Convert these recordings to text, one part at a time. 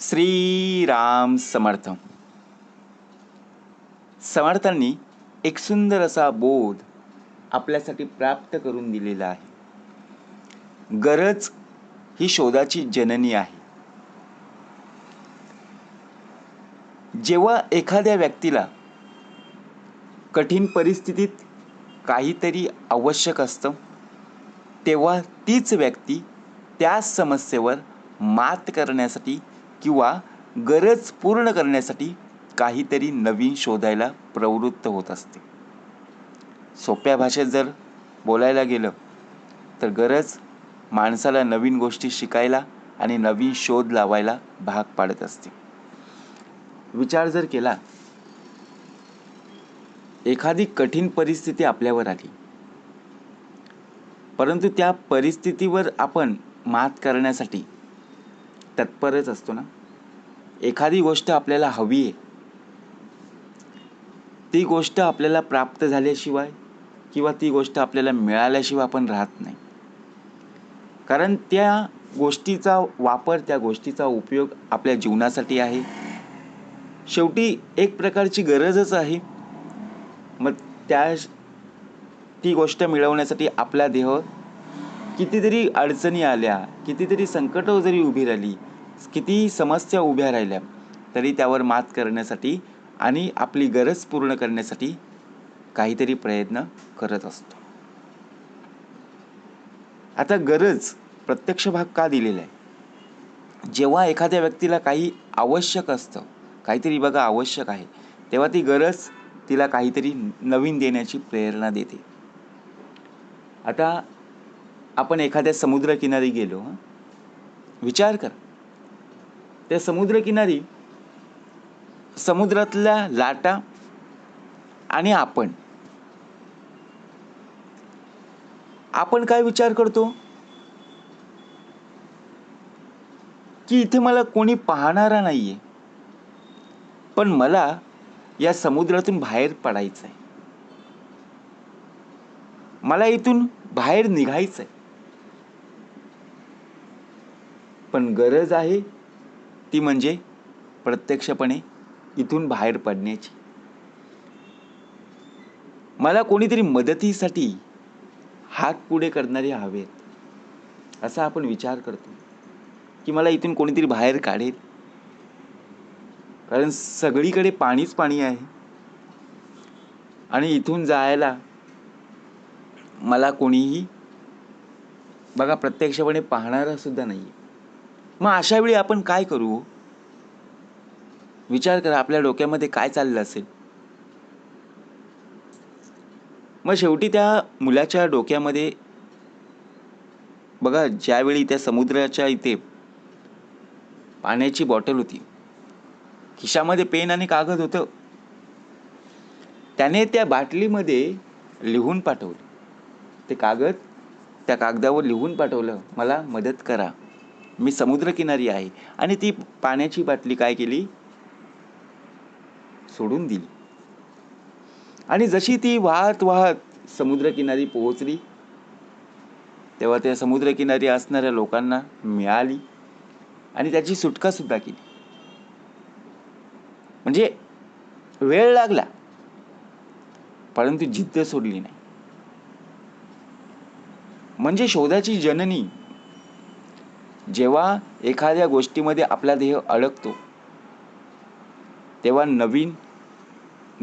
श्रीराम समर्थ. समर्थांनी एक सुंदर असा बोध आपल्यासाठी प्राप्त करून दिलेला आहे. गरज ही शोधाची जननी आहे. जेव्हा एखाद्या व्यक्तीला कठीण परिस्थितीत काहीतरी आवश्यक असतं तेव्हा तीच व्यक्ती त्या समस्येवर मात करण्यासाठी किंवा गरज पूर्ण करण्यासाठी काहीतरी नवीन शोधायला प्रवृत्त होत असते. सोप्या भाषेत जर बोलायला गेलं तर गरज माणसाला नवीन गोष्टी शिकायला आणि नवीन शोध लावायला भाग पाडत असते. विचार जर केला एखादी कठीण परिस्थिती आपल्यावर आली परंतु त्या परिस्थितीवर आपण मात करण्यासाठी तत्परच असतो ना? एखादी गोष्ट आपल्याला हवी आहे ती गोष्ट आपल्याला प्राप्त झाल्याशिवाय किंवा ती गोष्ट आपल्याला मिळाल्याशिवाय आपण राहत नाही. कारण त्या गोष्टीचा वापर त्या गोष्टीचा उपयोग आपल्या जीवनासाठी आहे. शेवटी एक प्रकारची गरजच आहे. मग त्या ती गोष्ट मिळवण्यासाठी आपला देह कितीतरी अडचणी आल्या कितीतरी संकटं जरी उभी राहिली किती समस्या उभ्या राहिल्या तरी त्यावर मात करण्यासाठी आणि आपली गरज पूर्ण करण्यासाठी काहीतरी प्रयत्न करत असतो. आता गरज प्रत्यक्ष भाग का दिलेला आहे? जेव्हा एखाद्या व्यक्तीला काही आवश्यक असतं काहीतरी बघा आवश्यक आहे तेव्हा ती गरज तिला काहीतरी नवीन देण्याची प्रेरणा देते. आता आपण एखाद्या समुद्रकिनारी गेलो विचार कर. त्या समुद्रकिनारी समुद्रातल्या लाटा आणि आपण. आपण काय विचार करतो? की इथे मला कोणी पाहणारा नाहीये. पण मला या समुद्रातून बाहेर पडायचं आहे मला इथून बाहेर निघायचं आहे पण गरज आहे ती म्हणजे प्रत्यक्षपणे इथून बाहेर पडण्याची. मला कोणीतरी मदतीसाठी हात पुढे करणारे हवेत असा आपण विचार करतो की मला इथून कोणीतरी बाहेर काढेल. कारण सगळीकडे पाणीच पाणी आहे. आणि इथून जायला मला कोणीही बघा प्रत्यक्षपणे पाहणारा सुद्धा नाही मग अशा वेळी आपण काय करू? विचार करा आपल्या डोक्यामध्ये काय चाललं असेल? मग शेवटी त्या मुलाच्या डोक्यामध्ये बघा ज्यावेळी त्या समुद्राच्या इथे पाण्याची बॉटल होती खिशामध्ये पेन आणि कागद होतं त्याने त्या बाटलीमध्ये लिहून पाठवलं. ते कागद त्या कागदावर लिहून पाठवलं मला मदत करा. मी समुद्रकिनारी आहे. आणि ती पाण्याची बाटली काय केली? सोडून दिली. आणि जशी ती वाहत वाहत समुद्रकिनारी पोहोचली तेव्हा त्या समुद्रकिनारी असणाऱ्या लोकांना मिळाली आणि त्याची सुटका सुद्धा केली. म्हणजे वेळ लागला परंतु जिद्द सोडली नाही. म्हणजे शोधाची जननी जेव्हा एखाद्या गोष्टीमध्ये आपला देह अडकतो तेव्हा नवीन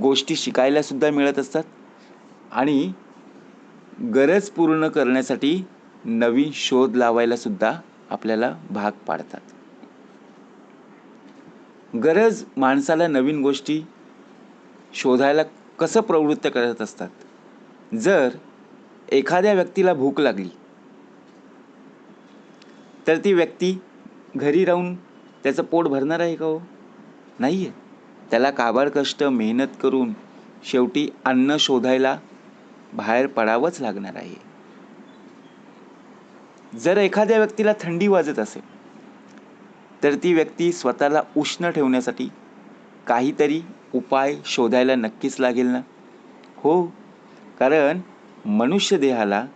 गोष्टी शिकायला सुद्धा मिळत असतात आणि गरज पूर्ण करण्यासाठी नवीन शोध लावायला सुद्धा आपल्याला भाग पाडतात. गरज माणसाला नवीन गोष्टी शोधायला कसं प्रवृत्त करत असतात? जर एखाद्या व्यक्तीला भूक लागली तर ती व्यक्ती घरी राहून त्याचं पोट भरणार आहे का हो? नाही आहे त्याला काबाड कष्ट मेहनत करून शेवटी अन्न शोधायला बाहेर पडावंच लागणार आहे. जर एखाद्या व्यक्तीला थंडी वाजत असेल तर ती व्यक्ती स्वतःला उष्ण ठेवण्यासाठी काहीतरी उपाय शोधायला नक्कीच लागेल ना? हो कारण मनुष्य देहाला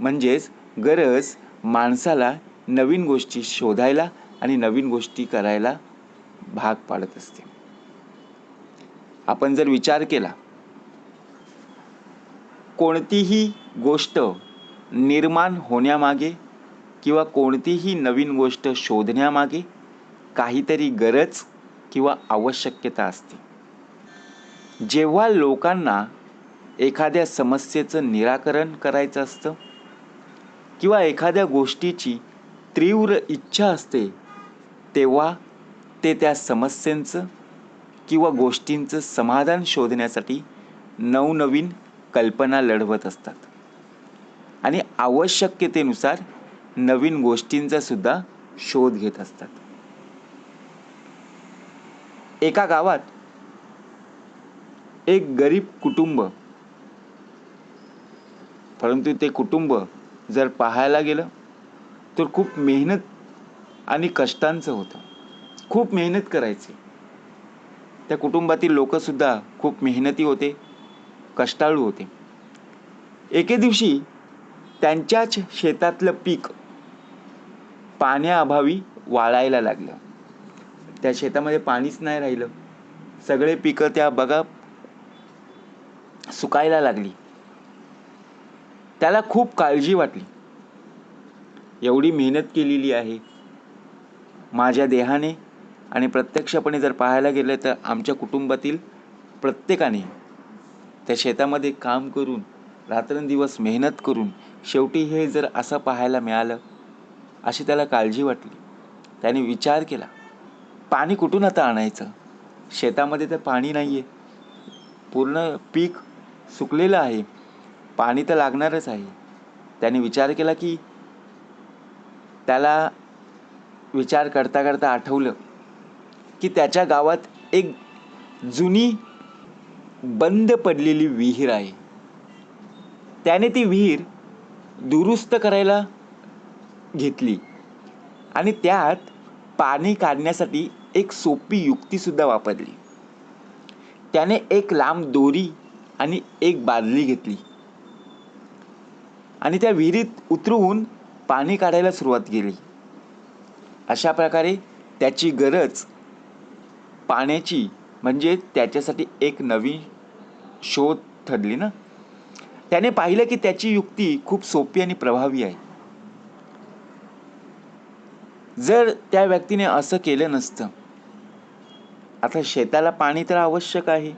म्हणजेच गरज माणसाला नवीन गोष्टी शोधायला आणि नवीन गोष्टी करायला भाग पाडत असते. आपण जर विचार केला कोणतीही गोष्ट निर्माण होण्यामागे किंवा कोणतीही नवीन गोष्ट शोधण्यामागे काहीतरी गरज किंवा आवश्यकता असते. जेव्हा लोकांना एखाद्या समस्येचं निराकरण करायचं असतं किंवा एखाद्या गोष्टीची तीव्र इच्छा असते तेव्हा ते त्या समस्यांचं किंवा गोष्टींचं समाधान शोधण्यासाठी नवनवीन कल्पना लढवत असतात. आणि आवश्यकतेनुसार नवीन गोष्टींचा सुद्धा शोध घेत असतात. एका गावात एक गरीब कुटुंब परंतु ते कुटुंब जर पाहायला गेलं तर खूप मेहनत आणि कष्टांचं होतं. खूप मेहनत करायचे. त्या कुटुंबातील लोकसुद्धा खूप मेहनती होते कष्टाळू होते. एके दिवशी त्यांच्याच शेतातलं पीक पाण्याअभावी वाळायला लागलं. त्या शेतामध्ये पाणीच नाही राहिलं. सगळे पिकं त्या बघा सुकायला लागली. त्याला खूप काळजी वाटली. एवढी मेहनत केलेली आहे. माझ्या देहाने आणि प्रत्यक्षपणे जर पाहायला गेलं तर आमच्या कुटुंबातील प्रत्येकाने त्या शेतामध्ये काम करून रात्रंदिवस मेहनत करून शेवटी हे जर असं पाहायला मिळालं अशी त्याला काळजी वाटली. त्याने विचार केला पाणी कुठून आता आणायचं? शेतामध्ये तर पाणी नाही आहे पूर्ण पीक सुकलेलं आहे. पाणी तर लागणारच आहे. त्याने विचार केला की त्याला विचार करता करता आठवलं की त्याच्या गावात एक जुनी बंद पडलेली विहीर आहे. त्याने ती विहीर दुरुस्त करायला घेतली आणि त्यात पाणी काढण्यासाठी एक सोपी युक्तीसुद्धा वापरली. त्याने एक लांब दोरी आणि एक बादली घेतली आणि त्या विहिरीत उतरवून पाणी काढायला सुरुवात केली. अशा प्रकारे त्याची गरज पाण्याची म्हणजे त्याच्यासाठी एक नवीन शोध ठरली ना. त्याने पाहिलं की त्याची युक्ती खूप सोपी आणि प्रभावी आहे. जर त्या व्यक्तीने असं केलं नसतं आता शेताला पाणी तर आवश्यक आहे.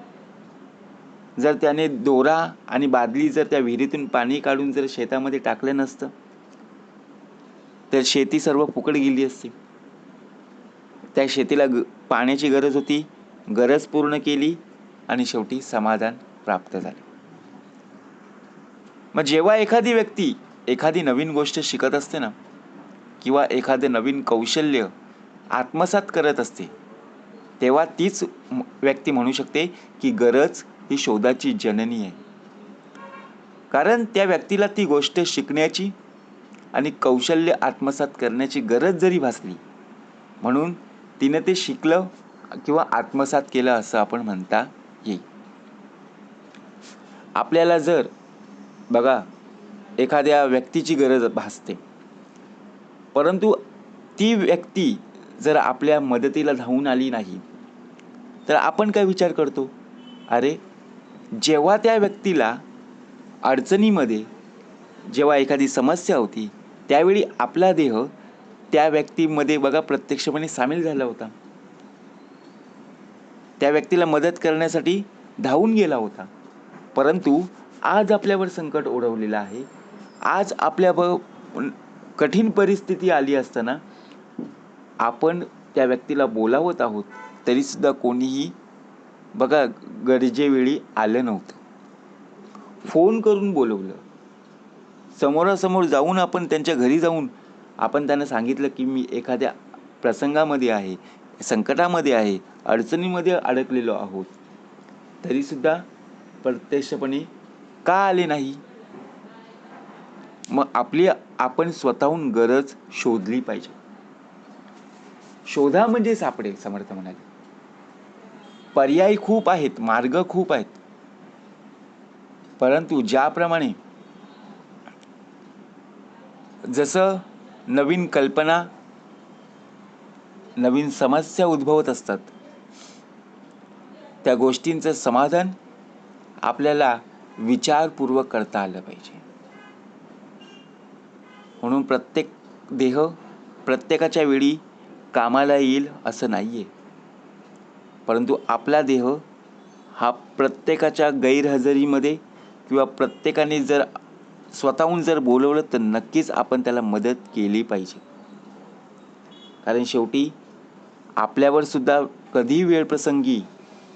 जर त्याने दोरा आणि बादली जर त्या विहिरीतून पाणी काढून जर शेतामध्ये टाकलं नसतं तर शेती सर्व फुकट गेली असती. त्या शेतीला ग पाण्याची गरज होती गरज पूर्ण केली आणि शेवटी समाधान प्राप्त झाले. मग जेव्हा एखादी व्यक्ती एखादी नवीन गोष्ट शिकत असते ना किंवा एखादं नवीन कौशल्य आत्मसात करत असते तेव्हा तीच व्यक्ती म्हणू शकते की गरज ही शोधाची जननी आहे. कारण त्या व्यक्तीला ती गोष्ट शिकण्याची आणि कौशल्य आत्मसात करण्याची गरज जरी भासली म्हणून तिनं ते शिकलं किंवा आत्मसात केलं असं आपण म्हणता येईल. आपल्याला जर बघा एखाद्या व्यक्तीची गरज भासते परंतु ती व्यक्ती जर आपल्या मदतीला धावून आली नाही तर आपण काय विचार करतो? अरे जेव्हा त्या व्यक्तीला अडचणीमध्ये जेव्हा एखादी समस्या होती त्यावेळी आपला देह त्या व्यक्तीमध्ये बघा प्रत्यक्षपणे सामील झाला होता. त्या व्यक्तीला मदत करण्यासाठी धावून गेला होता. परंतु आज आपल्यावर संकट ओढवलेलं आहे. आज आपल्या ब कठीण परिस्थिती आली असताना आपण त्या व्यक्तीला बोलावत आहोत तरीसुद्धा कोणीही बघा गरजेवेळी आलं नव्हतं. फोन करून बोलवलं. समोरासमोर जाऊन आपण त्यांच्या घरी जाऊन आपण त्यांना सांगितलं की मी एखाद्या प्रसंगामध्ये आहे संकटामध्ये आहे अडचणीमध्ये अडकलेलो आहोत. तरीसुद्धा प्रत्यक्षपणे का आले नाही? मग आपली आपण स्वतःहून गरज शोधली पाहिजे. शोधा म्हणजे सापडेल समर्थ म्हणाले. पर्याय खूप आहेत मार्ग खूप आहेत. परंतु ज्याप्रमाणे जसं नवीन कल्पना नवीन समस्या उद्भवत असतात. त्या गोष्टींचं समाधान आपल्याला विचारपूर्वक करता आलं पाहिजे. म्हणून प्रत्येक देह प्रत्येकाच्या वेळी कामाला येईल असं नाही आहे परंतु आपला देह हा प्रत्येकाच्या गैरहजेरीमध्ये किंवा प्रत्येकाने जर स्वतःहून जर बोलवलं तर नक्कीच आपण त्याला मदत केली पाहिजे. कारण शेवटी आपल्यावर सुद्धा कधी वेळ प्रसंगी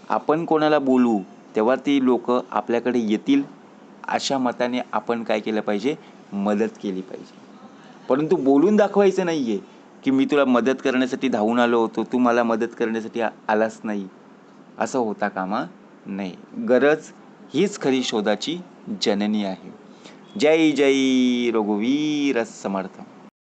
आपण कोणाला बोलू तेव्हा ती लोक आपल्याकडे येतील अशा मताने आपण काय केलं पाहिजे? मदत केली पाहिजे. परंतु बोलून दाखवायचं नाही आहे की मी तुला मदत करण्यासाठी धावून आलो होतो तू मला मदत करण्यासाठी आलास नाही. असं होता कामा नाही गरज हीच खरी शोधाची जननी आहे. जय जय रघुवीर समर्थ.